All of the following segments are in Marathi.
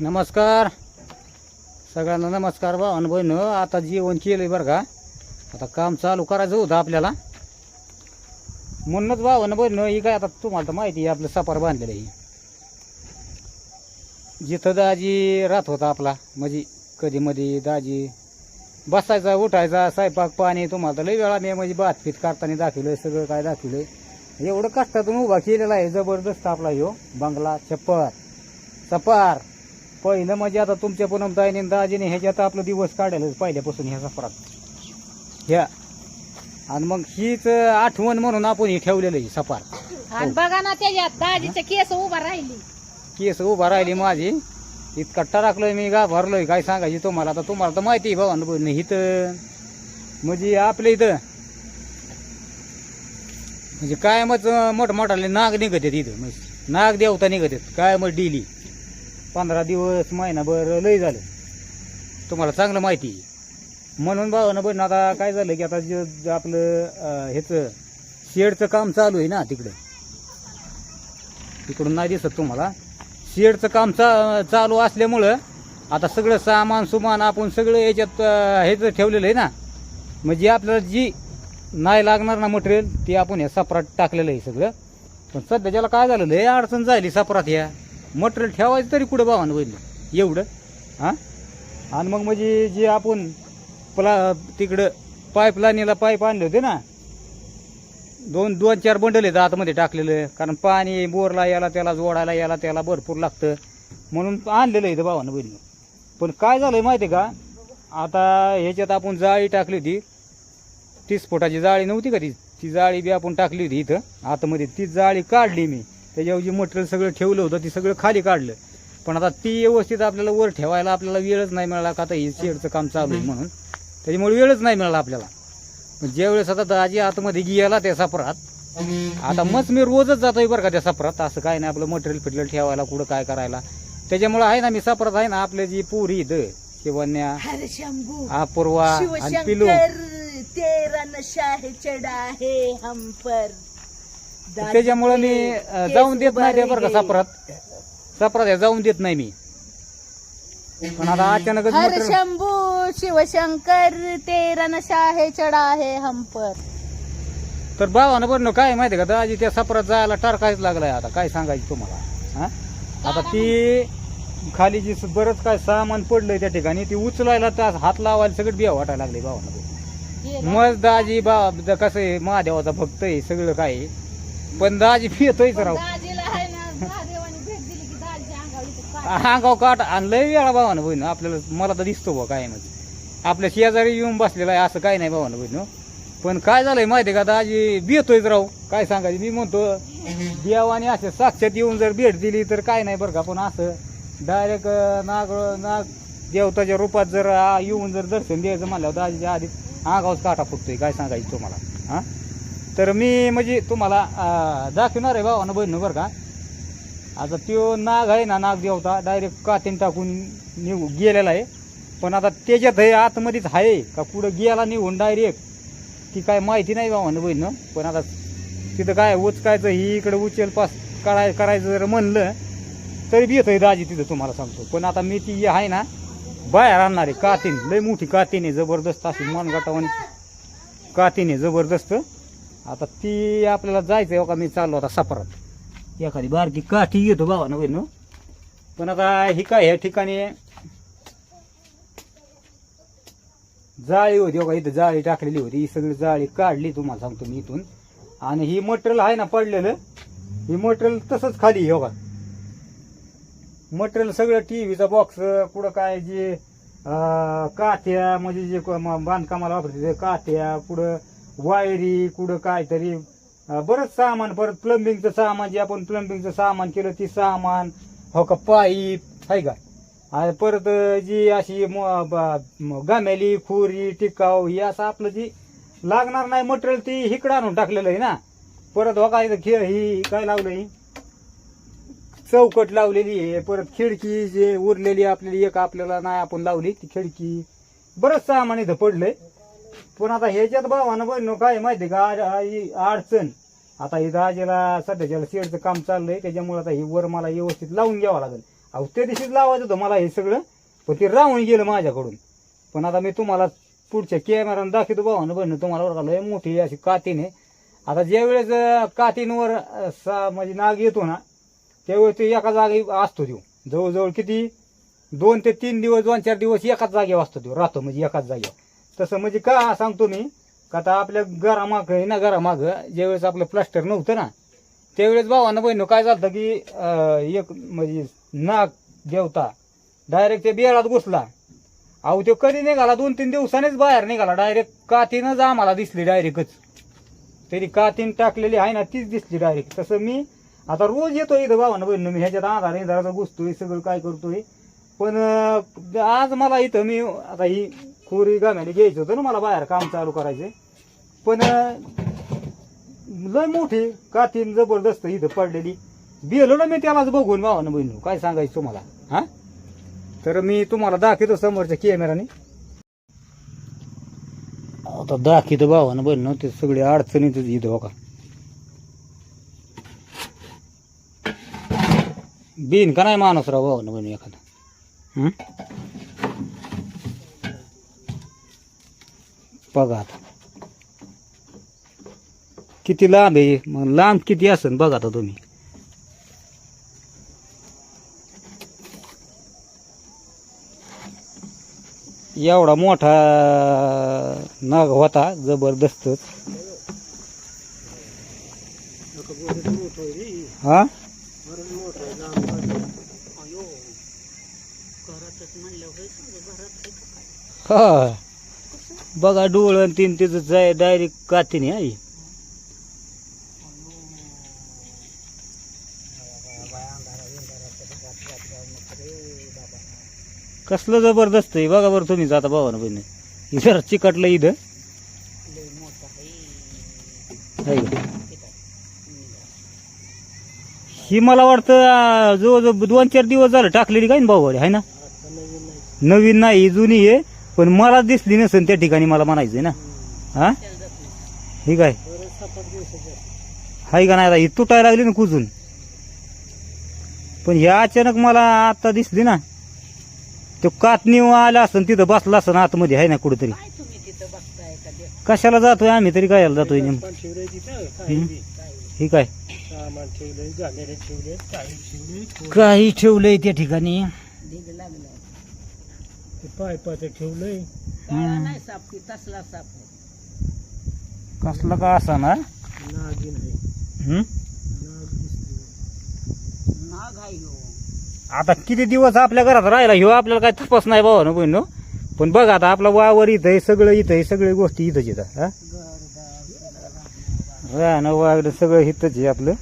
नमस्कार. सगळ्यांना नमस्कार बा अनुभव आता जेवण केलं आहे बरं का? आता काम चालू करायचं होतं आपल्याला. म्हणूनच बा अनुभव ही काय आता तुम्हाला तर माहिती आहे आपलं सपार बांधलेलं आहे. जिथं दाजी राहत होता आपला म्हणजे कधी मध्ये दाजी बसायचा उठायचा स्वयंपाक पाणी तुम्हाला तर लई वेळा मी म्हणजे बातपीत करताना दाखवलं सगळं काय दाखवलं एवढं कष्टातून उभा केलेला आहे जबरदस्त आपला ह्यो बंगला छप्पर सपार पहिलं म्हणजे आता तुमच्या पूनम ताईने आणि दाजीने ह्याच्यात आपलं दिवस काढायला पहिल्यापासून ह्या सफरात ह्या. आणि मग हीच आठवण म्हणून आपण हे ठेवलेलं आहे आणि बघा ना त्याच्यात दाजीचे केस उभा राहिली. केस उभा राहिली माझी. इतका टराकलोय मी गा भरलोय काय सांगायची तुम्हाला? आता तुम्हाला तर माहिती आहे भाऊ नाही इथं म्हणजे आपल्या इथं म्हणजे कायमच मोठमोठाले नाग निघत आहेत इथं. म्हणजे नाग देवता निघत आहेत कायमच डेली. पंधरा दिवस महिनाभर लय झालं. तुम्हाला चांगलं माहिती म्हणून भावानं पण आता काय झालं की आता जे आपलं ह्याचं शेडचं काम चालू आहे ना तिकडं. तिकडून नाही दिसत तुम्हाला. शेडचं काम चा चालू असल्यामुळं आता सगळं सामान सुमान आपण सगळं याच्यात ह्याचं ठेवलेलं आहे ना. म्हणजे आपल्याला जी नाही लागणार ना मटेरियल ते आपण ह्या सपरात टाकलेलं आहे सगळं. पण सध्या ज्याला काय झालं लय अडचण झाली सपरात ह्या मटेरियल ठेवायचं तरी कुठं भावानं बहिणी एवढं? हां? आणि मग म्हणजे जे आपण प्ला तिकडं पाईपलाईनीला पाईप आणले होते ना दोन दोन चार बंडल आहेत आतमध्ये टाकलेलं कारण पाणी बोरला याला त्याला जोडायला याला त्याला भरपूर लागतं. म्हणून आणलेलं आहे इथं भावानं बहिणी पण काय झालंय माहिती आहे का? आता ह्याच्यात आपण जाळी टाकली होती. तीस फुटाची जाळी नव्हती का ती? ती जाळी बी आपण टाकली होती इथं आतमध्ये. ती जाळी काढली मी. त्याच्यावर जे मटेरियल सगळं ठेवलं होतं ती सगळं खाली काढलं. पण आता ती व्यवस्थित आपल्याला वर ठेवायला आपल्याला वेळच नाही मिळाला का आता हे शेडचं काम चालू आहे म्हणून. त्याच्यामुळे वेळच नाही मिळाला आपल्याला. पण ज्यावेळेस आता दाजी आतमध्ये गेला त्या सफरात आता मग मी रोजच जातोय बरं का त्या सफरात. असं काय नाही आपलं मटेरियल फिटलं ठेवायला कुठं काय करायला. त्याच्यामुळे आहे ना मी सफरात आहे ना आपले जी पुरी इथं शिवन्या अपूर्वा आणि पिलू. तेरा नशा है चढा है हम पर. त्याच्यामुळे मी अं, जाऊन देत नाही ते बरं का सफरात आहे, जाऊन देत नाही मी. पण आता अचानकच हर शंभू शिवशंकर तेरा नशा है चढा है हम पर तर भावानं बरं काय माहिती का दाजी त्या सफरात जायला टारकायच लागलाय आता? काय सांगायचं तुम्हाला? हा? आता ती खाली जी बरंच काय सामान पडलंय त्या ठिकाणी ती उचलायला त्या हात लावायला सगळं बिया वाटायला लागले भावानं मग दाजी बा द- कसं आहे महादेवाचा भक्त आहे सगळं काय आहे. पण दाजी पियतोयच राव दाजीला आहे ना महादेवाने भेट दिली की दाजी अंगावर इथं काय? अंगाव काट आणि लय वेळा भावानं बहिण आपल्याला मला तर दिसतो बा काय म्हणजे आपल्या शेजारी येऊन बसलेला आहे असं काय नाही भावानं बहिण पण काय झालंय माहिती का दाजी बियतोयच राव काय सांगायचं मी म्हणतो देवाने असे साक्षात येऊन जर भेट दिली तर काय नाही बरं का पण असं डायरेक्ट नाग नाग देवताच्या रूपात जर आ, येऊन जर दर्शन द्यायचं म्हणल्यावर दाजीच्या आधी अंगावच काटा फुटतोय काय सांगायचं तुम्हाला हां? तर मी म्हणजे तुम्हाला दाखवणार आहे भावानं बहिण बरं का. आता त्यो नाग आहे ना नाग देवता डायरेक्ट कातीन टाकून निघू गेलेला आहे. पण आता त्याच्यात हे आतमध्येच आहे का कुठं गेला निघून डायरेक्ट ती काय माहिती नाही भावानं बहिण पण आता तिथं काय उचकायचं ही इकडं उचल पास कराय करायचं जर म्हणलं तरी बी येतं दाजी तिथं तुम्हाला सांगतो. पण आता मी ती आहे ना बाहेर आणणार आहे कातीन. लय मोठी कातीन आहे जबरदस्त अशी मनगटावानी कातीन आहे जबरदस्त. आता ती आपल्याला जायचं आहे हो का? मी चाललो आता सफरात. एखादी बारकी काठी घेतो भावानं बहिण हो. पण आता ही काय ह्या ठिकाणी जाळी होती हो बघा इथं जाळी टाकलेली होती. ही सगळी जाळी काढली तुम्हाला सांगतो मी इथून. आणि ही मटेरियल आहे ना पडलेलं? ही मटेरियल तसंच खाली आहे, हो का? मटेरियल सगळं टीव्हीचा बॉक्स कुठं काय जे अं, कात्या म्हणजे जे बांधकामाला वापरते ते कात्या पुढं वायरी कुठं काहीतरी. बरंच सामान परत प्लंबिंगचं सामान जे आपण प्लंबिंगचं सामान केलं ती सामान हो का पाईप आहे का? परत जी अशी म- गाम्याली खुरी टिकाव ही असं आपलं जी लागणार नाही मटेरियल ती इकडं आणून टाकलेलं आहे ना. परत हो का इथं खेळ ही काय लावलं आहे? चौकट लावलेली आहे. परत खिडकी जे उरलेली आपल्याला एक आपल्याला नाही आपण लावली ती खिडकी. बरंच सामान इथं पडलंय. पण आता ह्याच्यात भावानं बहिण काय माहिती का आ- ही अडचण. आता इथं आजीला सध्याच्याला शेडचं काम चाललंय त्याच्यामुळे आता ही वर मला व्यवस्थित लावून घ्यावं लागेल. अहो त्या दिवशीच लावायचं होतं मला हे सगळं पण ते राहून गेलं माझ्याकडून. पण आता मी तुम्हाला पुढच्या कॅमेरानं दाखवतो भावानं बहिण तुम्हाला बरं का लय मोठी अशी कातीने आता ज्या वेळेस अं, कातींवर अं, सा म्हणजे नाग येतो ना त्यावेळेस ते एका जागी असतो तो जवळजवळ किती? दोन ते तीन दिवस दोन चार दिवस एकाच जागेवर असतो तो राहतो म्हणजे एकाच जागेवर. तसं म्हणजे का सांगतो मी का आता आपल्या घरामागं आहे ना घरामागं ज्यावेळेस आपलं प्लास्टर नव्हतं ना त्यावेळेस भावानं बहिणं काय झालं की एक म्हणजे नाग देवता डायरेक्ट ते बियाळात घुसला. अहो तो कधी निघाला? दोन तीन दिवसानेच बाहेर निघाला. डायरेक्ट कातीनच आम्हाला दिसली डायरेक्टच तरी कातीन टाकलेली आहे ना तीच दिसली डायरेक्ट तसं मी आता रोज येतो इथं भावानं बहिणं मी ह्याच्यात आधार इंधाराचा घुसतोय सगळं काय करतोय. पण आज मला इथं मी आता ही खोरी गाम्याने घ्यायचं होतं ना मला बाहेर काम चालू करायचे. पण लय मोठी कातीन जबरदस्त इथं पडलेली. गेलो ना मी त्यालाच बघून भावानं बहिणू काय सांगायचं तुम्हाला? हा? तर मी तुम्हाला दाखवतो समोरच्या कॅमेराने आता दाखवतो भावानं बहिणू ते सगळे अडचणीतच इथं हो का. बिन का नाही माणूस राव भावानं बहिणू एखादा? बघा आता. किती लांब आहे? मग लांब किती असेल बघा आता तुम्ही. एवढा मोठा नाग होता जबरदस्तच हा? हा. बघा डोळं तीन तिचं जाय डायरेक्ट कातीने आई. कसलं जबरदस्त आहे. बघा बरं तुम्ही जाता बाबा ना बहिणी. इथं चिकटलं इथं. आहे ही मला वाटतं जवळजवळ दोन चार दिवस झालं टाकलेली काय ना भाऊ आहे ना? नवीन नाही जुनी आहे. पण मला दिसली नसेल त्या ठिकाणी मला म्हणायचंय ना. हा? ही काय? हाय का नाही आता? ही तुटायला लागली ना कुजून. पण ह्या अचानक मला आता दिसली ना. तो कातनी आला असं तिथं बसला असं आतमध्ये आहे ना कुठेतरी. काय तुम्ही तिथं बघताय का दे- कशाला जातोय आम्ही तरी? काय जातोय. ही काही ठेवले काही ठेवलंय त्या ठिकाणी. ते पायपाचं ठेवलंय. काळा नाही साप ती तसला साप आहे. कसलं का असा ना? नागिन आहे. हं? नाग दिसतोय. नाग आहे ह्यो. आता किती दिवस आपल्या घरात राहिला ह्यो? आपल्याला काय तपास नाही बाबा ना बहिण पण बघ आता आपला वावर इथं आहे सगळं इथं आहे सगळ्या गोष्टी इथंच येतात हा? घरदार, राहणं वागणं सगळं इथंच आहे आपलं.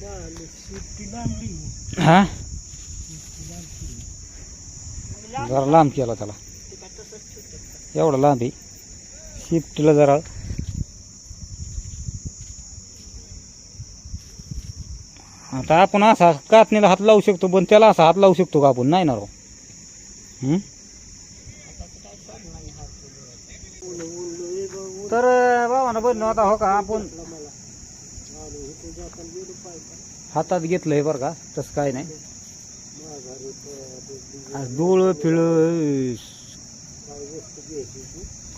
बाल शिट्टी लांबली हा? जरा लांब केला त्याला. एवढा लांब आहे. शिफ्टला जरा. आता आपण असा कातणीला हात लावू शकतो पण त्याला असा हात लावू शकतो का आपण? नाही ना राव. तर भावाना बन आता हो का आपण हातात घेतलंय बरं का तसं काय नाही. डोळ पिळ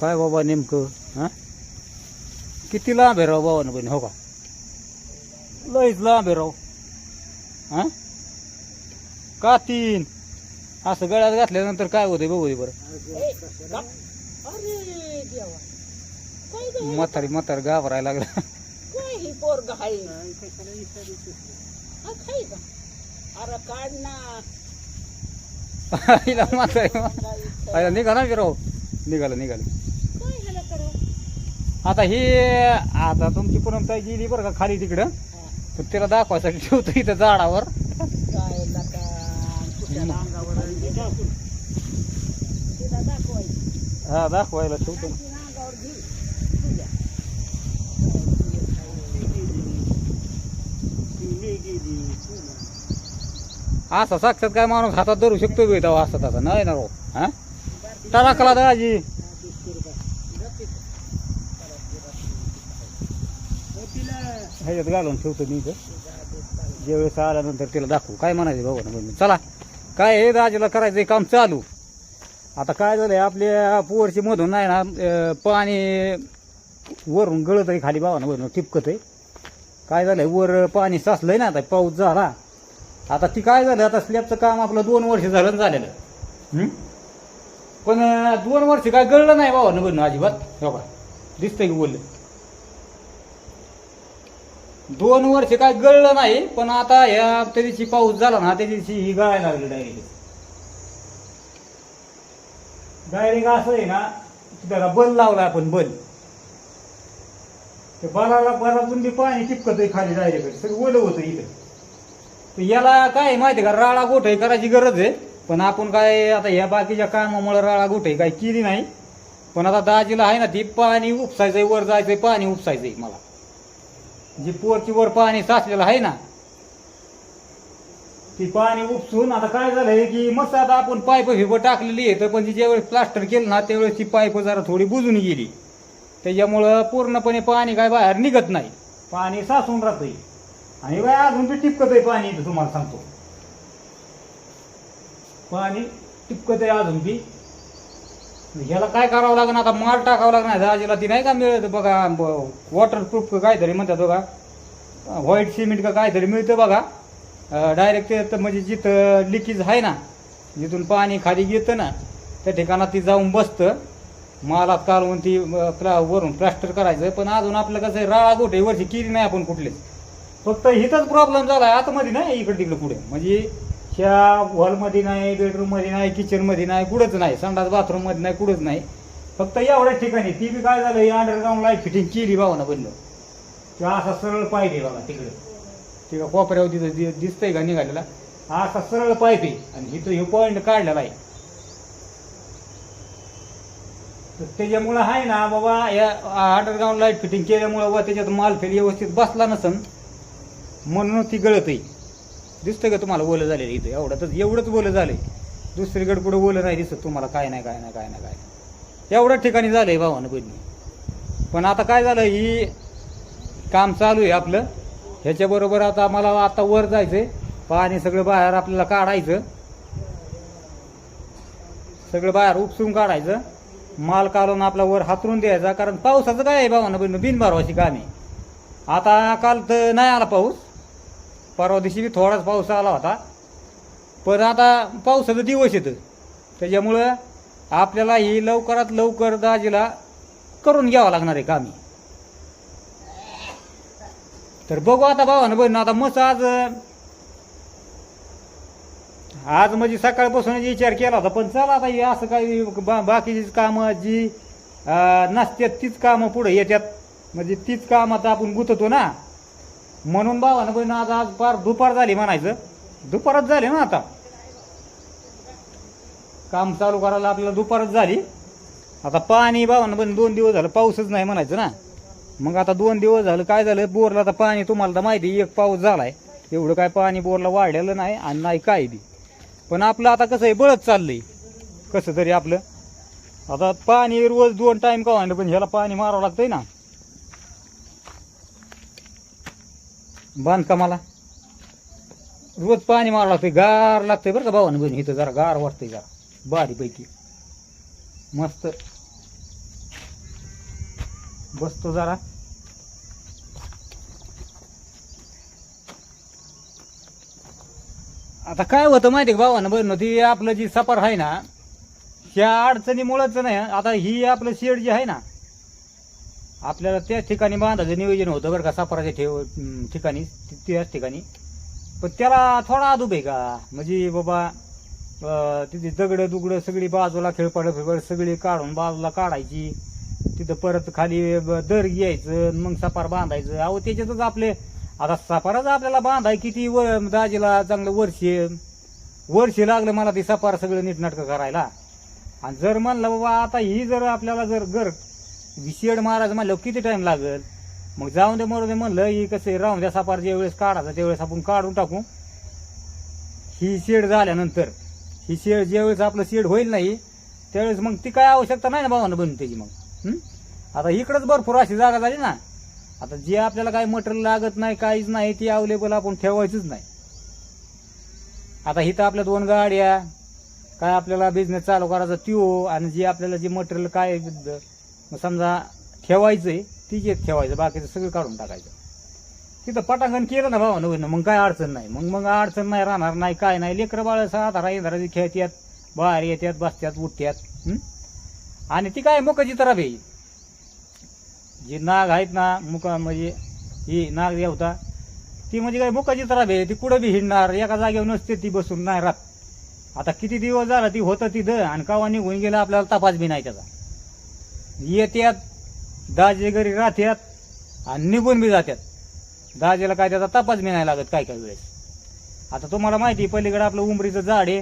काय बाबा नेमकं हा किती लांब आहे राव बाबा ना बहिणी हो का लईच लांब आहे राव हा का तीन असं गळ्यात घातल्यानंतर काय होतंय बघू दे बरं? म्हातारी म्हातारी घाबरायला लागला अरे काढ ना आईला म्हातारी काय आईला निघाला की राव निघालं निघालं आता ही आता तुमची परंपरा गेली बरं का खाली तिकडं पण तिला दाखवायसाठी ठेवतो इथं झाडावर हा दाखवायला ठेवतो ना. तिला अंगावर घे तुझ्या ठेवली गेली असा साक्षात काय माणूस हातात धरू शकतो बी तेव्हा असं तसा. नाही ना राव हा? टाकला दाजी ह्याच्यात घालून ठेवतो मी इथं. ज्यावेळेस आल्यानंतर तिला दाखवू. काय म्हणायचं भाऊ ना चला. काय हे दाजीला करायचं काम चालू. आता काय झालंय आपल्या पोरची मधून नाही ना पाणी वरून गळत आहे खाली भावानं वरून टिपकत आहे काय झालंय वर पाणी साचलंय ना आता पाऊस झाला. आता ती काय झालं आता स्लॅबचं काम आपलं दोन वर्ष झालं झालेलं. पण दोन वर्ष काय गळलं नाही भावानं बहिण अजिबात. हो का दिसतंय की बोललं. दोन वर्ष काय गळलं नाही पण आता ह्या त्या दिवशी पाऊस झाला ना त्या दिवशी ही गळायला लागली डायरेक्ट डायरेक्ट असं आहे ना त्याला बल लावला आपण बल. ते बलाला बलातून बी पाणी टिपकत आहे खाली डायरेक्ट सगळं ओलं होतं इथं. याला काय आहे माहिती आहे का? राळा गोठाई करायची गरज आहे. पण आपण काय आता ह्या बाकीच्या कामामुळे राळा गोठाई काय केली नाही. पण आता दाजीला आहे ना ती पाणी उपसायचंय वर जायचंय पाणी उपसायचंय मला. जी पोरची वर पाणी साचलेलं आहे ना ती पाणी उपसून आता काय झालंय की मस्त आता आपण पाईप फिप टाकलेली आहे. तर पण ती ज्यावेळेस प्लास्टर केलं ना त्यावेळेस ती पाईप जरा थोडी बुजून गेली. त्याच्यामुळं पूर्णपणे पाणी काय बाहेर निघत नाही. पाणी साचून राहतंय. आणि बाय अजून बी टिपकत आहे पाणी इथं तुम्हाला सांगतो. पाणी टिपकत आहे अजून बी. ह्याला काय करावं लागणार? आता माल टाकावं लागणार दाजीला ती नाही का मिळत? बघा वॉटरप्रूफ काहीतरी म्हणतात बघा. व्हाईट सिमेंट का काहीतरी मिळतं बघा. डायरेक्ट ते तर म्हणजे जिथं लिकेज आहे ना जिथून पाणी खाली येतं ना त्या ठिकाणात ती जाऊन बसतं. मालात कालवून ती प्ला वरून प्लास्टर करायचं. पण अजून आपलं कसं आहे, राळा गोठे वरची किरी नाही आपण कुठलेच. फक्त इथंच प्रॉब्लेम झाला आतमध्ये नाही इकडे तिकडे कुठे म्हणजे ह्या हॉलमध्ये नाही बेडरूममध्ये नाही किचनमध्ये नाही कुठंच नाही. संडास बाथरूममध्ये नाही कुठंच नाही. फक्त एवढ्याच ठिकाणी ती बी काय झालं अंडरग्राऊंड लाइट फिटिंग केली भावानं बनलं किंवा असा सरळ पाईप आहे बघा तिकडे. तिकडे कोपऱ्यावर तिथं दि- दिसतंय का निघालेला? असा सरळ पाईप आहे. आणि इथं हे पॉईंट काढलेला आहे. तर त्याच्यामुळं आहे ना बाबा या अंडरग्राऊंड लाइट फिटिंग केल्यामुळं व त्याच्यात माल फेल व्यवस्थित बसला नसन म्हणून ती गळत आहे का तुम्हाला ओलं झालेलं इथं? एवढं एवढंच ओलं आहे दुसरीकडे कुठं ओलं नाही दिसत तुम्हाला. काय नाही काय नाही काय नाही काय नाही. एवढ्या ठिकाणी आहे भावानं बहिणी पण आता काय झालं ही काम चालू आहे आपलं. ह्याच्याबरोबर आता मला आता वर जायचंय. पाणी सगळं बाहेर आपल्याला काढायचं. सगळं बाहेर उपसून काढायचं. माल काढून आपला वर हातरून द्यायचा. कारण पावसाचं काय आहे भावानं बहिणी बिनबारवाची काम. आहे आता काल तर नाही आला पाऊस. परवा दिवशी बी थोडाच पाऊस आला होता. पण आता पावसाचं दिवस येतं. त्याच्यामुळं आपल्याला ही लवकरात लवकर दाजीला करून घ्यावं लागणार आहे कामी. तर बघू आता भावानं बहिण आता मस्त आज आज म्हणजे सकाळपासून विचार केला होता पण चला आता हे असं काही बा बाकीची कामं जी अं, नसतात तीच कामं पुढे येतात म्हणजे तीच काम आता आपण गुंततो ना. म्हणून भावानं बहिण आज आज फार दुपार झाली म्हणायचं. दुपारच झाली ना आता. काम चालू करायला आपल्याला दुपारच झाली. आता पाणी भावानं पण दोन दिवस झालं पाऊसच नाही म्हणायचं ना. मग आता दोन दिवस झालं काय झालं? बोरला तर पाणी तुम्हाला तर माहिती आहे, एक पाऊस झालाय. एवढं काय पाणी बोरला वाढलेलं नाही आणि नाही काय बी. पण आपलं आता कसं आहे बळत चाललंय. कसं तरी आपलं. आता पाणी रोज दोन टाईम का होईना पण ह्याला पाणी मारावं लागतंय ना. बांधकामाला रोज पाणी मारावं लागतंय गार लागतंय बरं का भावानं बहिणी? इथं जरा गार वाटतंय जरा बारीपैकी. मस्त. बसतो जरा. आता काय होतं माहिती का भावानं? बरं ती आपलं जी सफर आहे ना ह्या अडचणीमुळंच नाही आता ही आपलं शेड जी आहे ना आपल्याला त्याच ठिकाणी बांधायचं नियोजन होतं बरं का सापराच्या ठेव ठिकाणी त्याच ठिकाणी. पण त्याला थोडा अदूब आहे का? म्हणजे बाबा तिथे दगडं दुगडं सगळी बाजूला खेळपाडं फिळपड सगळी काढून बाजूला काढायची. तिथं परत खाली दर घ्यायचं मग सपार बांधायचं. अहो त्याच्यातच आपले आता सापाराच आपल्याला बांधाय किती व दाजीला चांगलं वर्षे वर्षे लागलं मला ते सपार सगळं नीटनाटकं करायला. आणि जर म्हणलं बाबा आता ही जर आपल्याला जर घर शेड मारायचं म्हणलं किती टाइम लागेल? मग जाऊन दे मरू दे म्हणलं ही कसं आहे, राहून द्या सपार ज्यावेळेस वेळेस त्यावेळेस आपण काढून टाकू. ही शेड झाल्यानंतर ही शेड ज्यावेळेस आपलं शेड होईल नाही त्यावेळेस मग ती काय आवश्यकता नाही ना भावानं बनून त्याची मग. आता इकडंच भरपूर अशी जागा झाली ना. आता जे आपल्याला काही मटेरियल लागत नाही काहीच नाही ती अवेलेबल आपण ठेवायचीच नाही. आता इथं आपल्या दोन गाड्या काय आपल्याला बिझनेस चालू करायचा त्यो आणि जे आपल्याला जे मटेरियल काय मग समजा ठेवायचं आहे ती घेत ठेवायचं बाकीचं सगळं काढून टाकायचं. तिथं पटांगण केलं ना भावा नवीन मग काय अडचण नाही. मग मग अडचण नाही राहणार नाही काय नाही. लेकरं बाळ साधारा इंधाराची खेळतात बाहेर येतात बसत्यात उठत्यात आणि ती काय मुखाची तरफ आहे. जी नाग आहेत ना मुका म्हणजे ही नाग देवता ती म्हणजे काय मुखाची तरफ आहे. ती कुठं बी हिंडणार एका जागेवर नसते ती बसून नाही राहत. आता किती दिवस झाला ती होतं तिथं आणि कवा निघून गेला आपल्याला तपास बी नाही त्याचा. येत्यात दाजे घरी राहत्यात आणि निघून बी जात्यात. दाजेला काय त्याचा तपास बी नाही लागत काय काय वेळेस. आता तुम्हाला माहिती आहे, पलीकडे आपलं उमरीचं झाड आहे.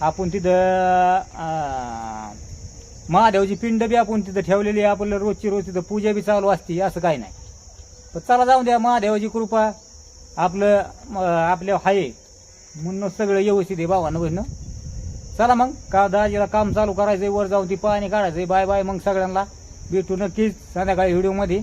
आपण तिथं महादेवची पिंड बी आपण तिथं ठेवलेली आहे. आपल्याला रोजची रोज तिथं पूजा बी चालू असते असं काही नाही. पण चला जाऊन द्या महादेवाची कृपा. आपलं आपल्या हाये. म्हणून सगळं व्यवस्थित आहे भावानं बहिणं. चला मग का दाजीला काम चालू करायचंय वर जाऊन ती पाणी काढायचंय बाय बाय मग सगळ्यांना. भेटू नक्कीच संध्याकाळी व्हिडिओमध्ये.